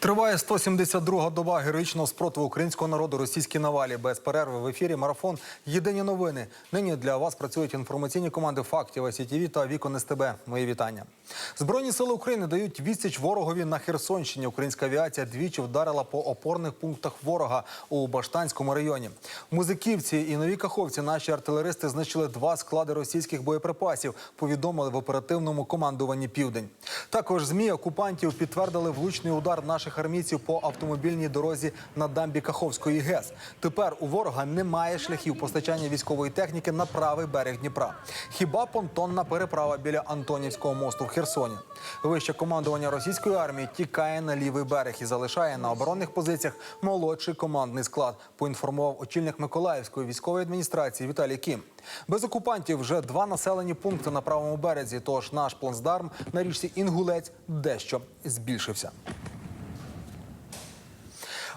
Триває 172-га доба героїчного спротиву українського народу російській навалі. Без перерви в ефірі марафон Єдині новини. Нині для вас працюють інформаційні команди фактів СІТВ та Вікон СТБ. Мої вітання. Збройні сили України дають відсіч ворогові на Херсонщині. Українська авіація двічі вдарила по опорних пунктах ворога у Баштанському районі. Музиківці і Новій Каховці наші артилеристи знищили два склади російських боєприпасів. Повідомили в оперативному командуванні Південь. Також змі окупантів підтвердили влучний удар наших армійців по автомобільній дорозі на дамбі Каховської ГЕС. Тепер у ворога немає шляхів постачання військової техніки на правий берег Дніпра. Хіба понтонна переправа біля Антонівського мосту в Херсоні? Вище командування російської армії тікає на лівий берег і залишає на оборонних позиціях молодший командний склад. Поінформував очільник Миколаївської військової адміністрації Віталій Кім. Без окупантів вже два населені пункти на правому березі. Тож наш плацдарм на річці Інгулець дещо збільшився.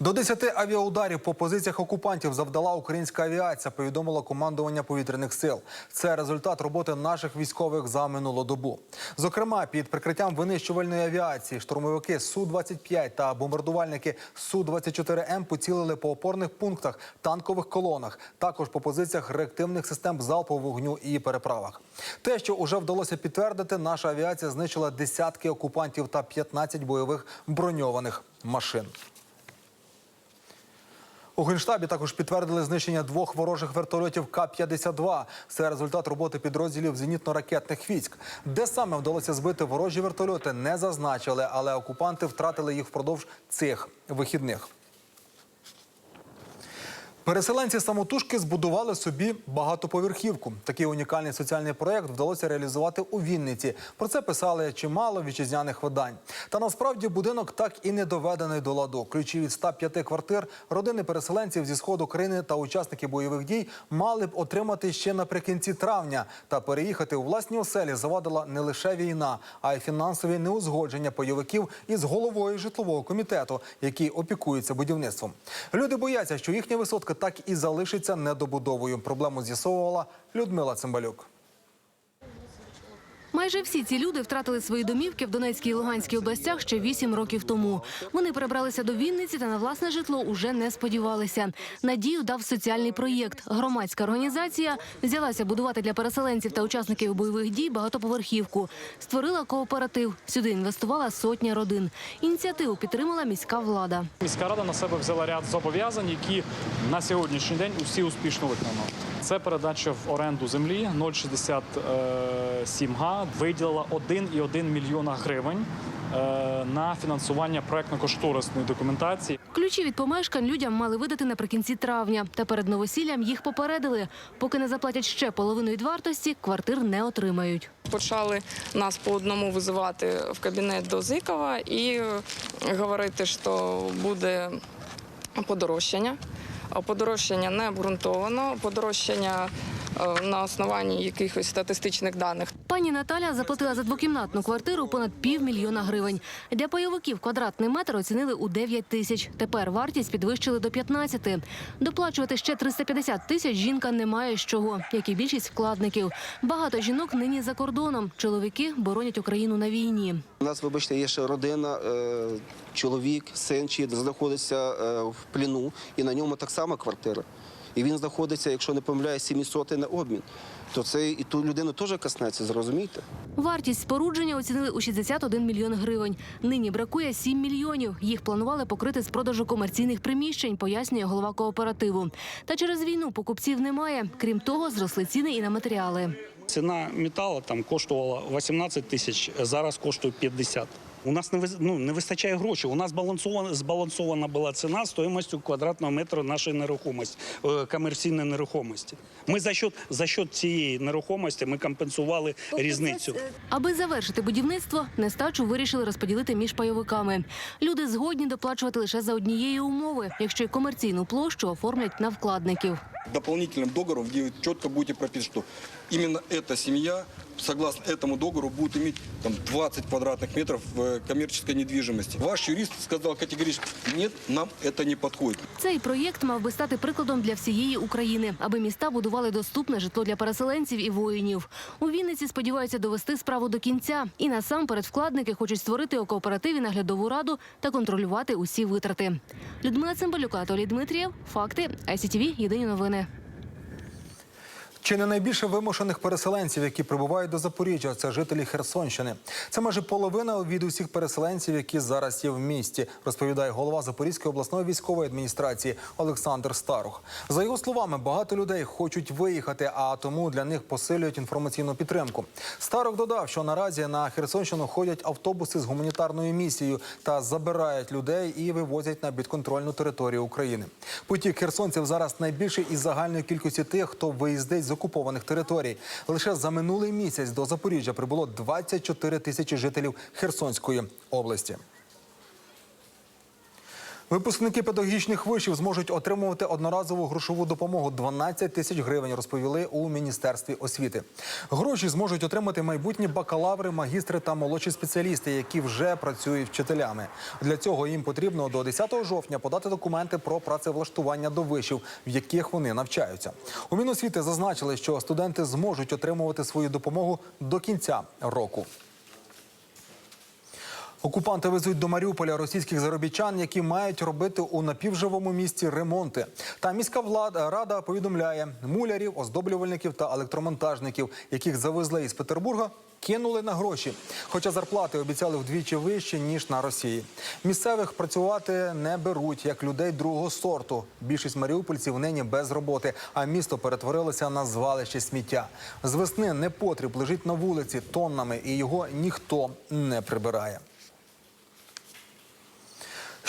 До 10 авіаударів по позиціях окупантів завдала українська авіація, повідомило командування повітряних сил. Це результат роботи наших військових за минулу добу. Зокрема, під прикриттям винищувальної авіації штурмовики Су-25 та бомбардувальники Су-24М поцілили по опорних пунктах, танкових колонах, також по позиціях реактивних систем залпового вогню і переправах. Те, що уже вдалося підтвердити, наша авіація знищила десятки окупантів та 15 бойових броньованих машин. У генштабі також підтвердили знищення двох ворожих вертольотів К-52. Це результат роботи підрозділів зенітно-ракетних військ. Де саме вдалося збити ворожі вертольоти, не зазначили, але окупанти втратили їх впродовж цих вихідних. Переселенці самотужки збудували собі багатоповерхівку. Такий унікальний соціальний проєкт вдалося реалізувати у Вінниці. Про це писали чимало вітчизняних видань. Та насправді будинок так і не доведений до ладу. Ключі від 105 квартир родини переселенців зі сходу країни та учасники бойових дій мали б отримати ще наприкінці травня. Та переїхати у власні оселі завадила не лише війна, а й фінансові неузгодження бойовиків із головою житлового комітету, який опікується будівництвом. Люди бояться, що їхня висотка так і залишиться недобудовою. Проблему з'ясовувала Людмила Цимбалюк. Майже всі ці люди втратили свої домівки в Донецькій і Луганській областях ще вісім років тому. Вони перебралися до Вінниці та на власне житло уже не сподівалися. Надію дав соціальний проєкт. Громадська організація взялася будувати для переселенців та учасників бойових дій багатоповерхівку. Створила кооператив. Сюди інвестувала сотня родин. Ініціативу підтримала міська влада. Міська рада на себе взяла ряд зобов'язань, які на сьогоднішній день усі успішно виконано. Це передача в оренду землі 067 га виділила 1,1 мільйона гривень е, на фінансування проектно-кошторисної документації. Ключі від помешкань людям мали видати наприкінці травня. Та перед новосіллям їх попередили. Поки не заплатять ще половину від вартості, квартир не отримають. Почали нас по одному визивати в кабінет до Зикова і говорити, що буде подорожчання. Подорожчання не обґрунтовано, подорожчання е, на основанні якихось статистичних даних. Пані Наталя заплатила за двокімнатну квартиру понад півмільйона гривень. Для пайовиків квадратний метр оцінили у 9 тисяч. Тепер вартість підвищили до 15. Доплачувати ще 350 тисяч жінка не має з чого, як і більшість вкладників. Багато жінок нині за кордоном. Чоловіки боронять Україну на війні. У нас, вибачте, є ще родина, е, чоловік, син, чи знаходиться е, в пліну, і на ньому так само квартира. І він знаходиться, якщо не помиляю, 700 на обмін. То це і ту людину теж коснеться, зрозумієте? Вартість спорудження оцінили у 61 мільйон гривень. Нині бракує 7 мільйонів. Їх планували покрити з продажу комерційних приміщень, пояснює голова кооперативу. Та через війну покупців немає. Крім того, зросли ціни і на матеріали. Ціна металу там коштувала 18 тисяч, зараз коштує 50. У нас не ну, не вистачає грошей. У нас балансована збалансована була ціна стоїмостю квадратного метру нашої нерухомості, е, комерційної нерухомості. Ми за счет, за счет цієї нерухомості ми компенсували різницю. Аби завершити будівництво, нестачу вирішили розподілити між пайовиками. Люди згодні доплачувати лише за однієї умови, якщо й комерційну площу оформлять на вкладників. дополнительным договором, четко будете прописать, что именно эта семья, согласно этому договору, будет иметь там, 20 квадратных метров э, коммерческой недвижимости. Ваш юрист сказал категорически, нет, нам это не подходит. Цей проєкт мав би стати прикладом для всієї України, аби міста будували доступне житло для переселенців і воїнів. У Вінниці сподіваються довести справу до кінця. І насамперед вкладники хочуть створити у кооперативі наглядову раду та контролювати усі витрати. Людмила Цимбалюк, Анатолій Дмитрієв. Факти. ICTV. Єдині новини. Чи не найбільше вимушених переселенців, які прибувають до Запоріжжя, це жителі Херсонщини. Це майже половина від усіх переселенців, які зараз є в місті, розповідає голова Запорізької обласної військової адміністрації Олександр Старух. За його словами, багато людей хочуть виїхати, а тому для них посилюють інформаційну підтримку. Старух додав, що наразі на Херсонщину ходять автобуси з гуманітарною місією та забирають людей і вивозять на підконтрольну територію України. Потік херсонців зараз найбільший із загальної кількості тих, хто виїздить з окупованих територій. Лише за минулий місяць до Запоріжжя прибуло 24 тисячі жителів Херсонської області. Випускники педагогічних вишів зможуть отримувати одноразову грошову допомогу 12 тисяч гривень, розповіли у міністерстві освіти. Гроші зможуть отримати майбутні бакалаври, магістри та молодші спеціалісти, які вже працюють вчителями. Для цього їм потрібно до 10 жовтня подати документи про працевлаштування до вишів, в яких вони навчаються. У Міносвіти зазначили, що студенти зможуть отримувати свою допомогу до кінця року. Окупанти везуть до Маріуполя російських заробітчан, які мають робити у напівживому місті ремонти. Та міська влада рада повідомляє, мулярів, оздоблювальників та електромонтажників, яких завезли із Петербурга, кинули на гроші. Хоча зарплати обіцяли вдвічі вищі ніж на Росії. Місцевих працювати не беруть як людей другого сорту. Більшість маріупольців нині без роботи, а місто перетворилося на звалище сміття. З весни непотріб лежить на вулиці тоннами, і його ніхто не прибирає.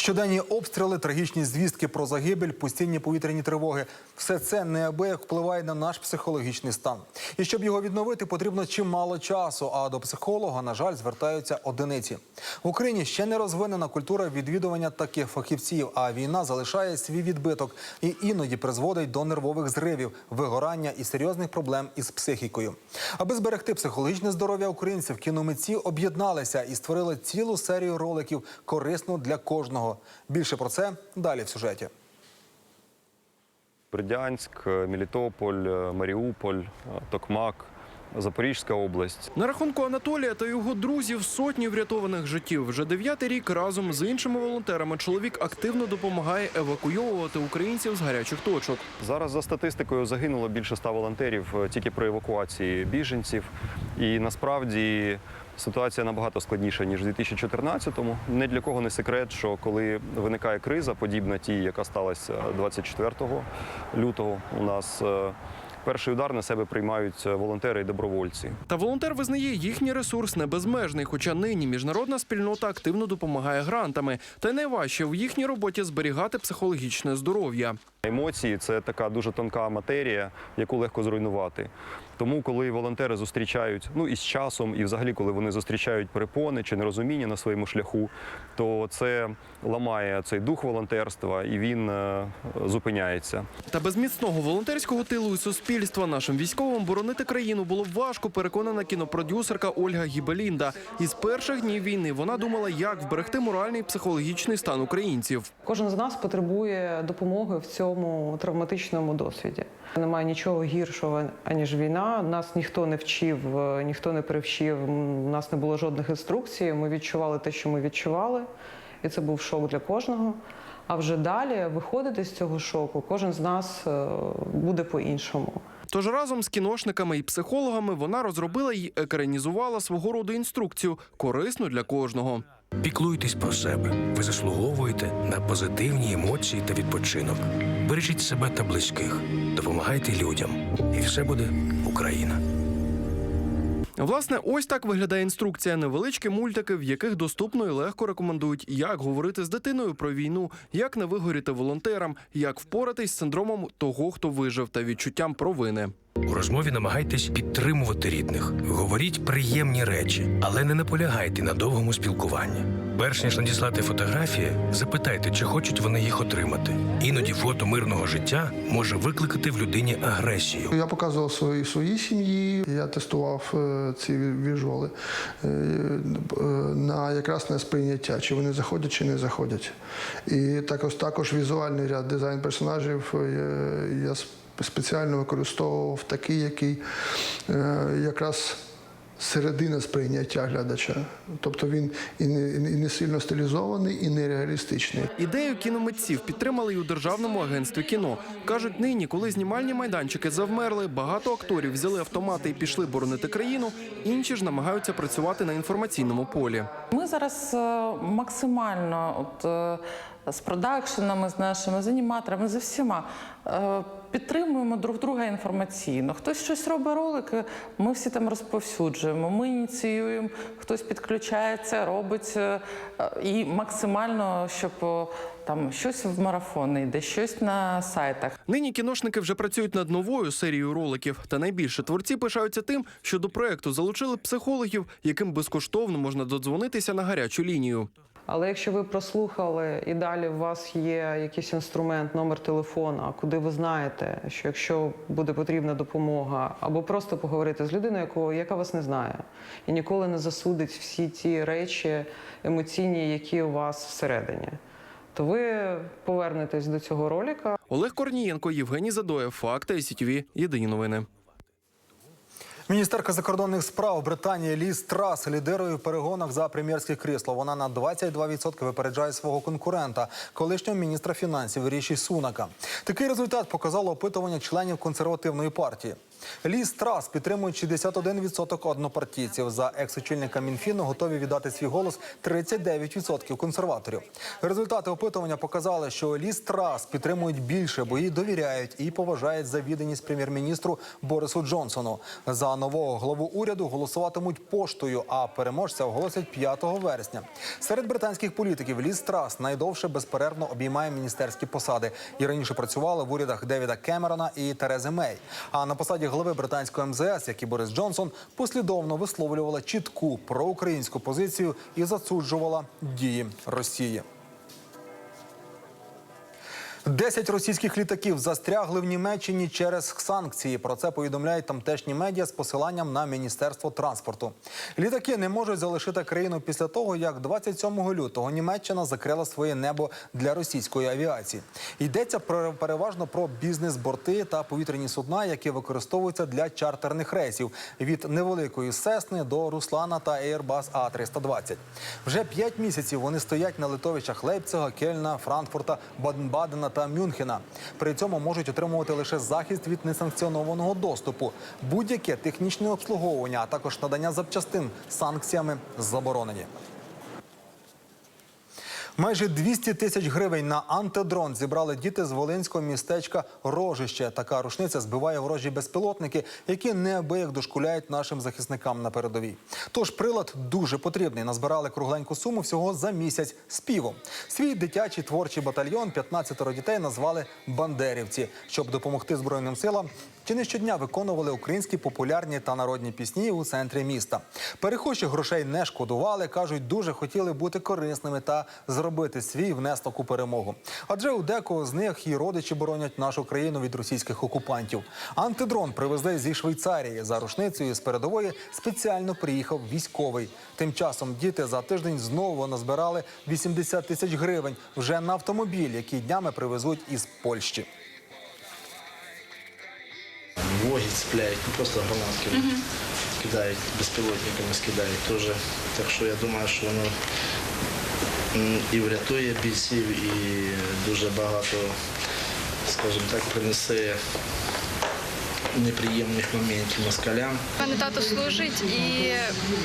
Щоденні обстріли, трагічні звістки про загибель, постійні повітряні тривоги все це неабияк впливає на наш психологічний стан. І щоб його відновити, потрібно чимало часу. А до психолога, на жаль, звертаються одиниці. В Україні ще не розвинена культура відвідування таких фахівців. А війна залишає свій відбиток і іноді призводить до нервових зривів, вигорання і серйозних проблем із психікою. Аби зберегти психологічне здоров'я українців, кіномитці об'єдналися і створили цілу серію роликів корисну для кожного. Більше про це далі в сюжеті. Бердянськ, Мелітополь, Маріуполь, Токмак, Запорізька область. На рахунку Анатолія та його друзів сотні врятованих життів. Вже дев'ятий рік разом з іншими волонтерами чоловік активно допомагає евакуйовувати українців з гарячих точок. Зараз за статистикою загинуло більше ста волонтерів е, тільки при евакуації біженців. І насправді ситуація набагато складніша ніж у 2014-му. Не для кого не секрет, що коли виникає криза, подібна тій, яка сталася 24 лютого, у нас е, перший удар на себе приймають волонтери і добровольці. Та волонтер визнає, їхній ресурс не безмежний, хоча нині міжнародна спільнота активно допомагає грантами. Та й найважче в їхній роботі зберігати психологічне здоров'я. Емоції це така дуже тонка матерія, яку легко зруйнувати. Тому, коли волонтери зустрічають, ну і з часом, і взагалі, коли вони зустрічають перепони чи нерозуміння на своєму шляху, то це ламає цей дух волонтерства і він е, зупиняється. Та без міцного волонтерського тилу і суспільства нашим військовим боронити країну було важко, переконана кінопродюсерка Ольга Гібелінда. Із перших днів війни вона думала, як вберегти моральний і психологічний стан українців. Кожен з нас потребує допомоги в цьому травматичному досвіді. Немає нічого гіршого аніж війна. Нас ніхто не вчив, е, ніхто не привчив. У нас не було жодних інструкцій. Ми відчували те, що ми відчували, і це був шок для кожного. А вже далі виходити з цього шоку кожен з нас е, буде по-іншому. Тож разом з кіношниками і психологами вона розробила й екранізувала свого роду інструкцію, корисну для кожного. Піклуйтесь про себе. Ви заслуговуєте на позитивні емоції та відпочинок. Бережіть себе та близьких, допомагайте людям, і все буде Україна. Власне, ось так виглядає інструкція. Невеличкі мультики, в яких доступно і легко рекомендують, як говорити з дитиною про війну, як не вигоріти волонтерам, як впоратись з синдромом того, хто вижив, та відчуттям провини. У розмові намагайтесь підтримувати рідних, говоріть приємні речі, але не наполягайте на довгому спілкуванні. Перш ніж надіслати фотографії, запитайте, чи хочуть вони їх отримати. Іноді фото мирного життя може викликати в людині агресію. Я показував свої свої сім'ї. Я тестував е, ці віжуали е, е, на якраз на сприйняття, чи вони заходять, чи не заходять. І також також візуальний ряд дизайн персонажів я спеціально використовував такий, який якраз. Середина сприйняття глядача, тобто він і не, і не сильно стилізований, і не реалістичний. Ідею кіномитців підтримали й у державному агентстві кіно. кажуть, нині, коли знімальні майданчики завмерли, багато акторів взяли автомати і пішли боронити країну. Інші ж намагаються працювати на інформаційному полі. Ми зараз е, максимально от, е, з продакшенами, з нашими з аніматорами, з всіма е, підтримуємо друг друга інформаційно. Хтось щось робить ролики, ми всі там розповсюджуємо. Ми ініціюємо, хтось підключається, робить е, і максимально, щоб там щось в марафони йде, щось на сайтах. Нині кіношники вже працюють над новою серією роликів. Та найбільше творці пишаються тим, що до проекту залучили психологів, яким безкоштовно можна додзвонитися на гарячу лінію. Але якщо ви прослухали і далі у вас є якийсь інструмент, номер телефона, куди ви знаєте, що якщо буде потрібна допомога, або просто поговорити з людиною, яку, яка вас не знає, і ніколи не засудить всі ті речі емоційні, які у вас всередині, то ви повернетесь до цього ролика. Олег Корнієнко, Євгеній Задоєв, Факти СІТВ. Єдині новини. Міністерка закордонних справ Британії Ліз Трас лідирує в перегонах за прем'єрське крісло. Вона на 22% випереджає свого конкурента, колишнього міністра фінансів Ріші Сунака. Такий результат показало опитування членів консервативної партії. Ліз Трас підтримують 61% однопартійців. За екс-очільника Мінфіну готові віддати свій голос 39% консерваторів. Результати опитування показали, що Ліз Трас підтримують більше, бо їй довіряють і поважають за відданість прем'єр-міністру Борису Джонсону. За нового главу уряду голосуватимуть поштою, а переможця оголосять 5 вересня. Серед британських політиків Ліз Трас найдовше безперервно обіймає міністерські посади і раніше працювала в урядах Девіда Кемерона і Терези Мей. А на посаді глави британської МЗС, як і Борис Джонсон, послідовно висловлювала чітку проукраїнську позицію і засуджувала дії Росії. Десять російських літаків застрягли в Німеччині через санкції. Про це повідомляють тамтешні медіа з посиланням на міністерство транспорту. Літаки не можуть залишити країну після того, як 27 лютого Німеччина закрила своє небо для російської авіації. Йдеться про переважно про бізнес-борти та повітряні судна, які використовуються для чартерних рейсів від невеликої Сесни до Руслана та Airbus A320. Вже п'ять місяців вони стоять на литовищах Лейпцига, Кельна, Франкфурта, Баден-Бадена та Мюнхена. При цьому можуть отримувати лише захист від несанкціонованого доступу, будь-яке технічне обслуговування, а також надання запчастин санкціями заборонені. Майже 200 тисяч гривень на антидрон зібрали діти з волинського містечка Рожище. Така рушниця збиває ворожі безпілотники, які неабияк дошкуляють нашим захисникам на передовій. Тож прилад дуже потрібний. Назбирали кругленьку суму всього за місяць співом. Свій дитячий творчий батальйон 15 дітей назвали Бандерівці, щоб допомогти збройним силам. Чи не щодня виконували українські популярні та народні пісні у центрі міста. Перехожі грошей не шкодували, кажуть, дуже хотіли бути корисними та зробити свій внесок у перемогу. Адже у декого з них і родичі боронять нашу країну від російських окупантів. Антидрон привезли зі Швейцарії. За рушницею з передової спеціально приїхав військовий. Тим часом діти за тиждень знову назбирали 80 тисяч гривень вже на автомобіль, який днями привезуть із Польщі. Воги цепляють, не просто гранатки кидають, безпілотниками скидають теж. Так що я думаю, що воно і врятує бійців, і дуже багато, скажімо так, принесе неприємних моментів москалям. У мене тато служить і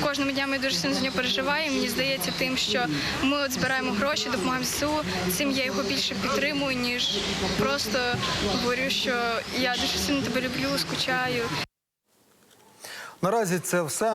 кожними днями дуже сильно за нього переживаю. Мені здається, тим, що ми от збираємо гроші, допомагаємо ЗСУ, цим я його більше підтримую, ніж просто говорю, що я дуже сильно тебе люблю, скучаю. Наразі це все.